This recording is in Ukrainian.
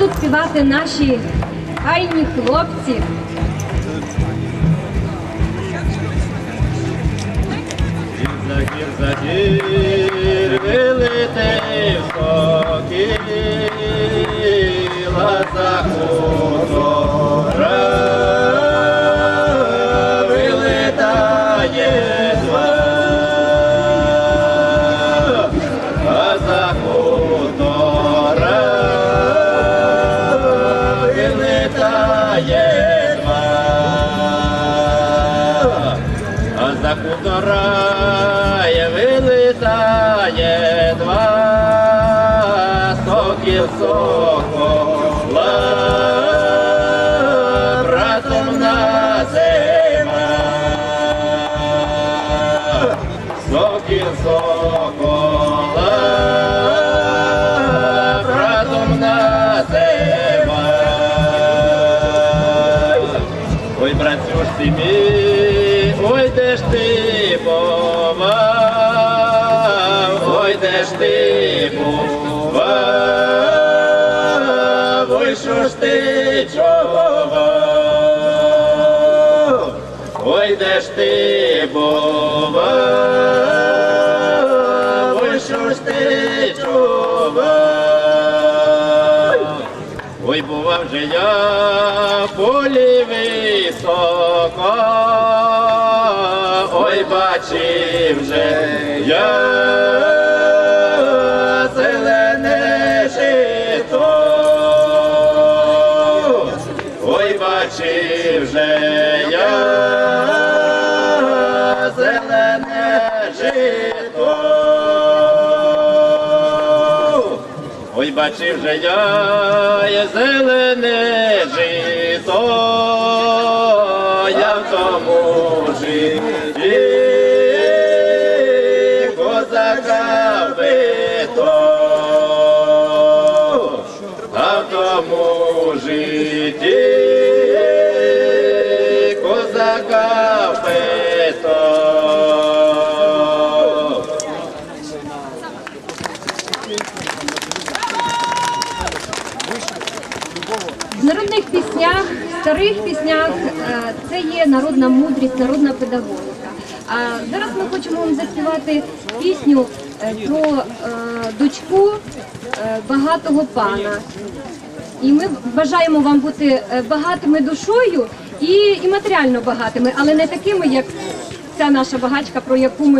будуть співати наші хайні хлопці. Гір, за гір, вилетив сокіла за хутора, зва. А за хуторає вилітає два сокіл сокола, братом на зима. Сокіл сокола, братом на зима. Братюшці ой, де ж ти бував, ой, де ж ти бував, ой, що ж ти чував, ой, де ж ти бував, ой, що ж ти чував. Ой, бував же я полі високо, ой, бачив же я зелене жито, ой, бачив же я зелене жито. Ой, бачив же я зелене жито, житті козака вбито, а в тому житті козака вбито. В народних піснях, старих піснях е, це є народна мудрість, народна педагогіка. А зараз ми хочемо вам заспівати пісню е, про е, дочку багатого пана. І ми бажаємо вам бути багатими душою і, і матеріально багатими, але не такими, як ця наша багачка, про яку ми